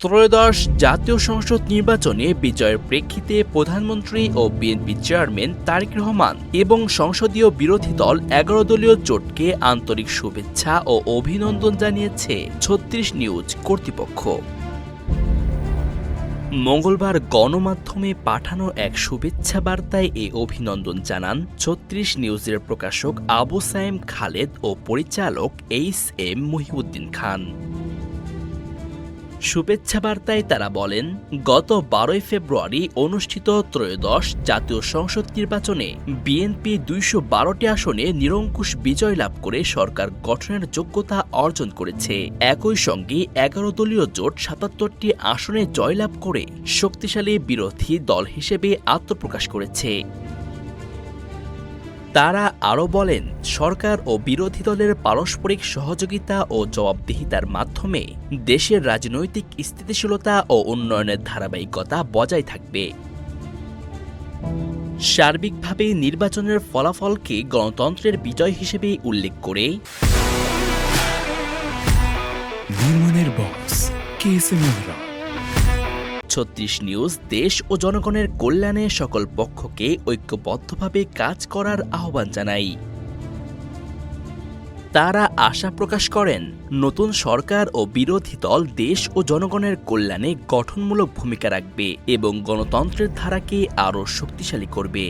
ত্রয়োদশ জাতীয় সংসদ নির্বাচনে বিজয়ের প্রেক্ষিতে প্রধানমন্ত্রী ও বিএনপি চেয়ারম্যান তারেক রহমান এবং সংসদীয় বিরোধী দল এগারো দলীয় জোটকে আন্তরিক শুভেচ্ছা ও অভিনন্দন জানিয়েছে ছত্রিশ নিউজ কর্তৃপক্ষ। মঙ্গলবার গণমাধ্যমে পাঠানো এক শুভেচ্ছা বার্তায় এ অভিনন্দন জানান ছত্রিশ নিউজের প্রকাশক আবু সাইম খালেদ ও পরিচালক এইচ এম মহিউদ্দিন খান। শুভেচ্ছা বার্তায় তারা বলেন, গত বারোই ফেব্রুয়ারি অনুষ্ঠিত ত্রয়োদশ জাতীয় সংসদ নির্বাচনে বিএনপি দুইশো বারোটি আসনে নিরঙ্কুশ বিজয় লাভ করে সরকার গঠনের যোগ্যতা অর্জন করেছে। একই সঙ্গে এগারো দলীয় জোট সাতাত্তরটি আসনে জয়লাভ করে শক্তিশালী বিরোধী দল হিসেবে আত্মপ্রকাশ করেছে। তারা আরও বলেন, সরকার ও বিরোধী দলের পারস্পরিক সহযোগিতা ও জবাবদিহিতার মাধ্যমে দেশের রাজনৈতিক স্থিতিশীলতা ও উন্নয়নের ধারাবাহিকতা বজায় থাকবে। সার্বিকভাবে নির্বাচনের ফলাফলকে গণতন্ত্রের বিজয় হিসেবে উল্লেখ করে নির্মাণের বস কে ছত্রিশ নিউজ দেশ ও জনগণের কল্যাণে সকল পক্ষকে ঐক্যবদ্ধভাবে কাজ করার আহ্বান জানাই। তারা আশা প্রকাশ করেন, নতুন সরকার ও বিরোধী দল দেশ ও জনগণের কল্যাণে গঠনমূলক ভূমিকা রাখবে এবং গণতন্ত্রের ধারাকে আরও শক্তিশালী করবে।